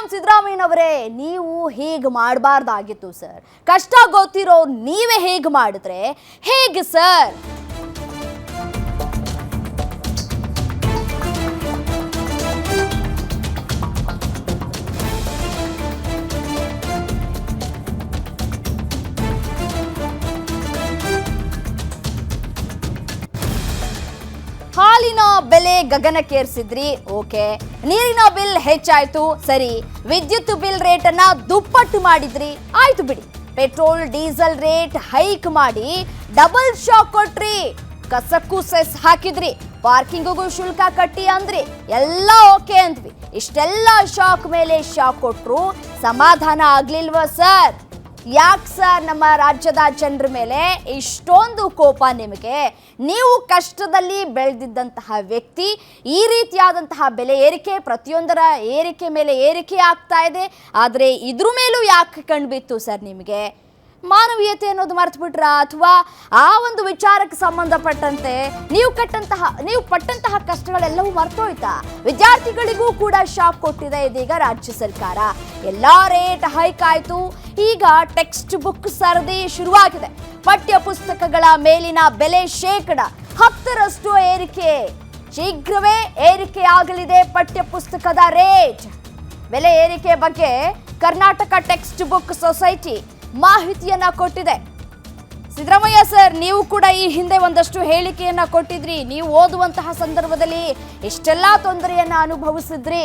CM ಸಿದ್ದರಾಮಯ್ಯನವರೇ ನೀವು ಹೀಗೆ ಮಾಡಬಾರ್ದಾಗಿತ್ತು ಸರ್? ಕಷ್ಟ ಗೊತ್ತಿರೋ ನೀವೇ ಹೇಗೆ ಮಾಡಿದ್ರೆ? ಹೇಗೆ ಸರ್? ಬೆಲೆ ಗಗನಕ್ಕೇರಿಸಿದ್ರಿ. ಓಕೆ. ನೀರಿನ ಬಿಲ್ ಹೆಚ್ಚಾಯ್ತು. ಸರಿ. ವಿದ್ಯುತ್ ಬಿಲ್ ರೇಟನ್ನ ದುಪ್ಪಟ್ಟು ಮಾಡಿದ್ರಿ. ಆಯ್ತು ಬಿಡಿ. ಪೆಟ್ರೋಲ್, ಡೀಸೆಲ್ ರೇಟ್ ಹೈಕ್ ಮಾಡಿ ಡಬಲ್ ಶಾಕ್ ಕೊಟ್ರಿ. ಕಸಕ್ಕೂ ಸೆಸ್ ಹಾಕಿದ್ರಿ. ಪಾರ್ಕಿಂಗಿಗೂ ಶುಲ್ಕ ಕಟ್ಟಿ ಅಂದ್ರಿ. ಎಲ್ಲ ಓಕೆ ಅಂದ್ವಿ. ಇಷ್ಟೆಲ್ಲ ಶಾಕ್ ಮೇಲೆ ಶಾಕ್ ಕೊಟ್ರು ಸಮಾಧಾನ ಆಗ್ಲಿಲ್ವಾ ಸರ್? ಯಾಕೆ ಸರ್ ನಮ್ಮ ರಾಜ್ಯದ ಜನರ ಮೇಲೆ ಇಷ್ಟೊಂದು ಕೋಪ ನಿಮಗೆ? ನೀವು ಕಷ್ಟದಲ್ಲಿ ಬೆಳೆದಿದ್ದಂತಹ ವ್ಯಕ್ತಿ, ಈ ರೀತಿಯಾದಂತಹ ಬೆಲೆ ಏರಿಕೆ, ಪ್ರತಿಯೊಂದರ ಏರಿಕೆ ಮೇಲೆ ಏರಿಕೆ ಆಗ್ತಾ ಇದೆ. ಆದರೆ ಇದ್ರ ಮೇಲೂ ಯಾಕೆ ಕಂಡುಬಿತ್ತು ಸರ್ ನಿಮಗೆ? ಮಾನವೀಯತೆ ಅನ್ನೋದು ಮರ್ತು ಬಿಟ್ರ ಅಥವಾ ಆ ಒಂದು ವಿಚಾರಕ್ಕೆ ಸಂಬಂಧಪಟ್ಟಂತೆ ನೀವು ಕಟ್ಟಂತಹ, ನೀವು ಪಟ್ಟಂತಹ ಕಷ್ಟಗಳೆಲ್ಲವೂ ಮರ್ತೋಯ್ತಾ? ವಿದ್ಯಾರ್ಥಿಗಳಿಗೂ ಕೂಡ ಶಾಕ್ ಕೊಟ್ಟಿದೆ ಇದೀಗ ರಾಜ್ಯ ಸರ್ಕಾರ. ಎಲ್ಲ ರೇಟ್ ಹೈಕ್ ಆಯಿತು. ಈಗ ಟೆಕ್ಸ್ಟ್ ಬುಕ್ ಸರದಿ ಶುರುವಾಗಿದೆ. ಪಠ್ಯ ಪುಸ್ತಕಗಳ ಮೇಲಿನ ಬೆಲೆ ಶೇಕಡ ಹತ್ತರಷ್ಟು ಏರಿಕೆ. ಶೀಘ್ರವೇ ಏರಿಕೆ ಆಗಲಿದೆ ಪಠ್ಯ ಪುಸ್ತಕದ ರೇಟ್. ಬೆಲೆ ಏರಿಕೆ ಬಗ್ಗೆ ಕರ್ನಾಟಕ ಟೆಕ್ಸ್ಟ್ ಬುಕ್ ಸೊಸೈಟಿ ಮಾಹಿತಿಯನ್ನ ಕೊಟ್ಟಿದೆ. ಸಿದ್ದರಾಮಯ್ಯ ಸರ್, ನೀವು ಕೂಡ ಈ ಹಿಂದೆ ಒಂದಷ್ಟು ಹೇಳಿಕೆಯನ್ನ ಕೊಟ್ಟಿದ್ರಿ. ನೀವು ಓದುವಂತಹ ಸಂದರ್ಭದಲ್ಲಿ ಎಷ್ಟೆಲ್ಲ ತೊಂದರೆಯನ್ನ ಅನುಭವಿಸಿದ್ರಿ?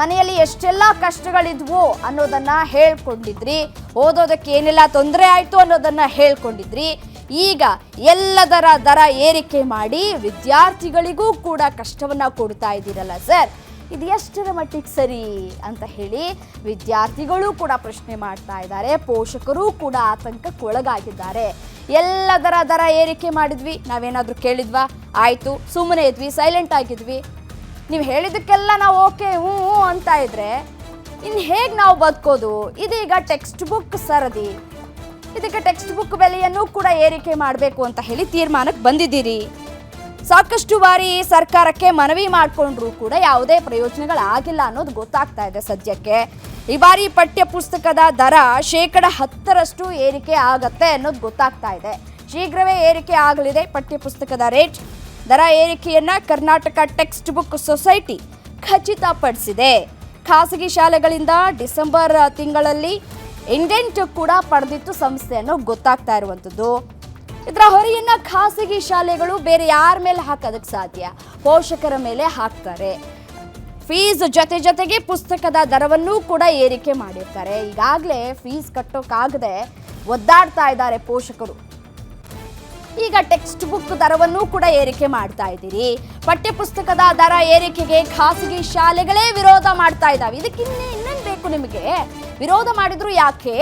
ಮನೆಯಲ್ಲಿ ಎಷ್ಟೆಲ್ಲ ಕಷ್ಟಗಳಿದ್ವು ಅನ್ನೋದನ್ನ ಹೇಳ್ಕೊಂಡಿದ್ರಿ. ಓದೋದಕ್ಕೆ ಏನೆಲ್ಲ ತೊಂದರೆ ಆಯ್ತು ಅನ್ನೋದನ್ನ ಹೇಳ್ಕೊಂಡಿದ್ರಿ. ಈಗ ಎಲ್ಲದರ ದರ ಏರಿಕೆ ಮಾಡಿ ವಿದ್ಯಾರ್ಥಿಗಳಿಗೂ ಕೂಡ ಕಷ್ಟವನ್ನ ಕೊಡ್ತಾ ಇದ್ದೀರಲ್ಲ ಸರ್. ಇದು ಎಷ್ಟರ ಮಟ್ಟಿಗೆ ಸರಿ ಅಂತ ಹೇಳಿ ವಿದ್ಯಾರ್ಥಿಗಳು ಕೂಡ ಪ್ರಶ್ನೆ ಮಾಡ್ತಾ ಇದ್ದಾರೆ. ಪೋಷಕರು ಕೂಡ ಆತಂಕಕ್ಕೆ ಒಳಗಾಗಿದ್ದಾರೆ ಎಲ್ಲದರ ದರ ಏರಿಕೆ ಮಾಡಿದ್ವಿ. ನಾವೇನಾದರೂ ಕೇಳಿದ್ವಾ? ಆಯಿತು ಸುಮ್ಮನೆ ಇದ್ವಿ ಸೈಲೆಂಟ್ ಆಗಿದ್ವಿ. ನೀವು ಹೇಳಿದ್ದಕ್ಕೆಲ್ಲ ನಾವು ಓಕೆ, ಹ್ಞೂ ಹ್ಞೂ ಅಂತ ಇದ್ರೆ ಇನ್ನು ಹೇಗೆ ನಾವು ಬದುಕೋದು? ಇದೀಗ ಟೆಕ್ಸ್ಟ್ ಬುಕ್ ಸರದಿ. ಇದಕ್ಕೆ ಟೆಕ್ಸ್ಟ್ ಬುಕ್ ಬೆಲೆಯನ್ನು ಕೂಡ ಏರಿಕೆ ಮಾಡಬೇಕು ಅಂತ ಹೇಳಿ ತೀರ್ಮಾನಕ್ಕೆ ಬಂದಿದ್ದೀರಿ. ಸಾಕಷ್ಟು ಬಾರಿ ಸರ್ಕಾರಕ್ಕೆ ಮನವಿ ಮಾಡಿಕೊಂಡ್ರೂ ಕೂಡ ಯಾವುದೇ ಪ್ರಯೋಜನಗಳಾಗಿಲ್ಲ ಅನ್ನೋದು ಗೊತ್ತಾಗ್ತಾ ಇದೆ ಸದ್ಯಕ್ಕೆ. ಈ ಬಾರಿ ಪಠ್ಯ ಪುಸ್ತಕದ ದರ ಶೇಕಡ ಹತ್ತರಷ್ಟು ಏರಿಕೆ ಆಗತ್ತೆ ಅನ್ನೋದು ಗೊತ್ತಾಗ್ತಾ ಇದೆ. ಶೀಘ್ರವೇ ಏರಿಕೆ ಆಗಲಿದೆ ಪಠ್ಯ ಪುಸ್ತಕದ ರೇಟ್. ದರ ಏರಿಕೆಯನ್ನ ಕರ್ನಾಟಕ ಟೆಕ್ಸ್ಟ್ ಬುಕ್ ಸೊಸೈಟಿ ಖಚಿತಪಡಿಸಿದೆ. ಖಾಸಗಿ ಶಾಲೆಗಳಿಂದ ಡಿಸೆಂಬರ್ ತಿಂಗಳಲ್ಲಿ ಇಂಡೆಂಟ್ ಕೂಡ ಪಡೆದಿತ್ತು ಸಂಸ್ಥೆ ಅನ್ನೋ ಗೊತ್ತಾಗ್ತಾ ಇರುವಂಥದ್ದು. ಇದರ ಹೊರೆಯನ್ನ ಖಾಸಗಿ ಶಾಲೆಗಳು ಬೇರೆ ಯಾರ ಮೇಲೆ ಹಾಕೋದಕ್ಕೆ ಸಾಧ್ಯ? ಪೋಷಕರ ಮೇಲೆ ಹಾಕ್ತಾರೆ. ಫೀಸ್ ಜೊತೆ ಜೊತೆಗೆ ಪುಸ್ತಕದ ದರವನ್ನೂ ಕೂಡ ಏರಿಕೆ ಮಾಡಿರ್ತಾರೆ. ಈಗಾಗಲೇ ಫೀಸ್ ಕಟ್ಟೋಕ್ಕಾಗದೆ ಒದ್ದಾಡ್ತಾ ಇದ್ದಾರೆ ಪೋಷಕರು. ಈಗ ಟೆಕ್ಸ್ಟ್ ಬುಕ್ ದರವನ್ನು ಕೂಡ ಏರಿಕೆ ಮಾಡ್ತಾ ಇದ್ದೀರಿ. ಪಠ್ಯಪುಸ್ತಕದ ದರ ಏರಿಕೆಗೆ ಖಾಸಗಿ ಶಾಲೆಗಳೇ ವಿರೋಧ ಮಾಡ್ತಾ ಇದ್ದಾವೆ. ಇದಕ್ಕೆ ಇನ್ನೇ ಇನ್ನೇನು ಬೇಕು ನಿಮಗೆ? ವಿರೋಧ ಮಾಡಿದ್ರು ಯಾಕೆ?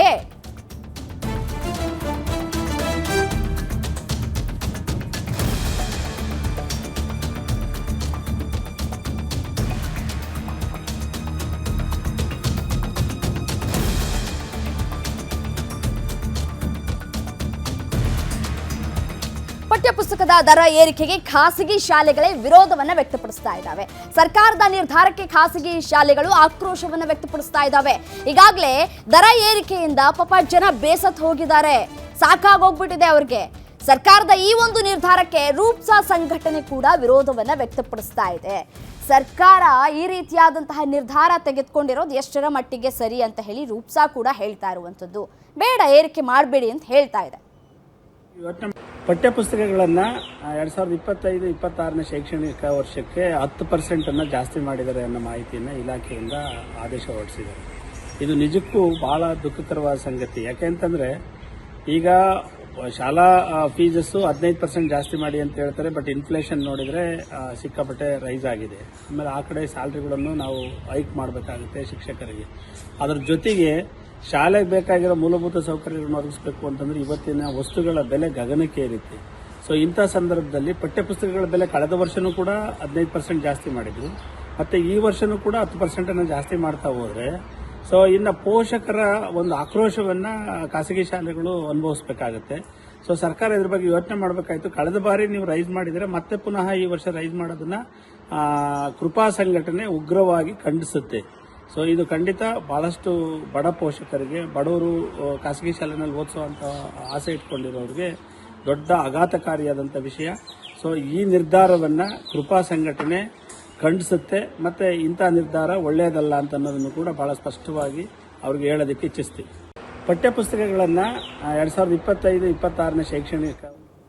ಪಠ್ಯಪುಸ್ತಕದ ದರ ಏರಿಕೆಗೆ ಖಾಸಗಿ ಶಾಲೆಗಳೇ ವಿರೋಧವನ್ನ ವ್ಯಕ್ತಪಡಿಸ್ತಾ ಇದ್ದಾವೆ. ಸರ್ಕಾರದ ನಿರ್ಧಾರಕ್ಕೆ ಖಾಸಗಿ ಶಾಲೆಗಳು ಆಕ್ರೋಶವನ್ನ ವ್ಯಕ್ತಪಡಿಸ್ತಾ ಇದ್ದಾವೆ. ಈಗಾಗಲೇ ದರ ಏರಿಕೆಯಿಂದ ಪಾಪ ಜನ ಬೇಸತ್ ಹೋಗಿದ್ದಾರೆ. ಸಾಕಾಗೋಗ್ಬಿಟ್ಟಿದೆ ಅವ್ರಿಗೆ. ಸರ್ಕಾರದ ಈ ಒಂದು ನಿರ್ಧಾರಕ್ಕೆ ರೂಪ್ಸಾ ಸಂಘಟನೆ ಕೂಡ ವಿರೋಧವನ್ನ ವ್ಯಕ್ತಪಡಿಸ್ತಾ ಇದೆ. ಸರ್ಕಾರ ಈ ರೀತಿಯಾದಂತಹ ನಿರ್ಧಾರ ತೆಗೆದುಕೊಂಡಿರೋದು ಎಷ್ಟರ ಮಟ್ಟಿಗೆ ಸರಿ ಅಂತ ಹೇಳಿ ರೂಪ್ಸಾ ಕೂಡ ಹೇಳ್ತಾ ಇರುವಂಥದ್ದು. ಬೇಡ ಏರಿಕೆ ಮಾಡಬೇಡಿ ಅಂತ ಹೇಳ್ತಾ ಇದೆ. ಪಠ್ಯಪುಸ್ತಕಗಳನ್ನು ಎರಡು ಸಾವಿರದ ಇಪ್ಪತ್ತೈದು, ಇಪ್ಪತ್ತಾರನೇ ಶೈಕ್ಷಣಿಕ ವರ್ಷಕ್ಕೆ ಹತ್ತು ಪರ್ಸೆಂಟನ್ನು ಜಾಸ್ತಿ ಮಾಡಿದ್ದಾರೆ ಅನ್ನೋ ಮಾಹಿತಿಯನ್ನು ಇಲಾಖೆಯಿಂದ ಆದೇಶ ಹೊರಡಿಸಿದ್ದಾರೆ. ಇದು ನಿಜಕ್ಕೂ ಭಾಳ ದುಃಖಕರವಾದ ಸಂಗತಿ. ಯಾಕೆಂತಂದರೆ ಈಗ ಶಾಲಾ ಫೀಸಸ್ಸು ಹದಿನೈದು ಪರ್ಸೆಂಟ್ ಜಾಸ್ತಿ ಮಾಡಿ ಅಂತ ಹೇಳ್ತಾರೆ ಬಟ್ ಇನ್ಫ್ಲೇಷನ್ ನೋಡಿದರೆ ಸಿಕ್ಕಾಪಟ್ಟೆ ರೈಸ್ ಆಗಿದೆ. ಆಮೇಲೆ ಆ ಕಡೆ ಸ್ಯಾಲ್ರಿಗಳನ್ನು ನಾವು ಹೈಕ್ ಮಾಡಬೇಕಾಗುತ್ತೆ ಶಿಕ್ಷಕರಿಗೆ. ಅದರ ಜೊತೆಗೆ ಶಾಲೆಗೆ ಬೇಕಾಗಿರೋ ಮೂಲಭೂತ ಸೌಕರ್ಯಗಳನ್ನು ಒದಗಿಸಬೇಕು ಅಂತಂದ್ರೆ ಇವತ್ತಿನ ವಸ್ತುಗಳ ಬೆಲೆ ಗಗನಕ್ಕೆ ಏರಿತ್ತು. ಸೊ ಇಂಥ ಸಂದರ್ಭದಲ್ಲಿ ಪಠ್ಯಪುಸ್ತಕಗಳ ಬೆಲೆ ಕಳೆದ ವರ್ಷನೂ ಕೂಡ ಹದಿನೈದು ಪರ್ಸೆಂಟ್ ಜಾಸ್ತಿ ಮಾಡಿದ್ರು. ಮತ್ತೆ ಈ ವರ್ಷನೂ ಕೂಡ ಹತ್ತು ಪರ್ಸೆಂಟನ್ನು ಜಾಸ್ತಿ ಮಾಡ್ತಾ ಹೋದ್ರೆ ಸೊ ಇನ್ನು ಪೋಷಕರ ಒಂದು ಆಕ್ರೋಶವನ್ನ ಖಾಸಗಿ ಶಾಲೆಗಳು ಅನುಭವಿಸಬೇಕಾಗತ್ತೆ. ಸೊ ಸರ್ಕಾರ ಇದ್ರ ಬಗ್ಗೆ ಯೋಚನೆ ಮಾಡಬೇಕಾಯ್ತು. ಕಳೆದ ಬಾರಿ ನೀವು ರೈಸ್ ಮಾಡಿದರೆ ಮತ್ತೆ ಪುನಃ ಈ ವರ್ಷ ರೈಸ್ ಮಾಡೋದನ್ನ ಕೃಪಾ ಸಂಘಟನೆ ಉಗ್ರವಾಗಿ ಖಂಡಿಸುತ್ತೆ. ಸೊ ಇದು ಖಂಡಿತ ಬಹಳಷ್ಟು ಬಡ ಪೋಷಕರಿಗೆ, ಬಡವರು ಖಾಸಗಿ ಶಾಲೆನಲ್ಲಿ ಓದಿಸುವಂಥ ಆಸೆ ಇಟ್ಕೊಂಡಿರೋರಿಗೆ ದೊಡ್ಡ ಆಘಾತಕಾರಿಯಾದಂಥ ವಿಷಯ. ಸೊ ಈ ನಿರ್ಧಾರವನ್ನು ಕೃಪಾ ಸಂಘಟನೆ ಖಂಡಿಸುತ್ತೆ. ಮತ್ತು ಇಂಥ ನಿರ್ಧಾರ ಒಳ್ಳೆಯದಲ್ಲ ಅಂತ ಅನ್ನೋದನ್ನು ಕೂಡ ಭಾಳ ಸ್ಪಷ್ಟವಾಗಿ ಅವ್ರಿಗೆ ಹೇಳೋದಕ್ಕೆ ಇಚ್ಛಿಸ್ತೀವಿ. ಪಠ್ಯಪುಸ್ತಕಗಳನ್ನು ಎರಡು ಸಾವಿರದ ಇಪ್ಪತ್ತೈದು, ಇಪ್ಪತ್ತಾರನೇ ಶೈಕ್ಷಣಿಕ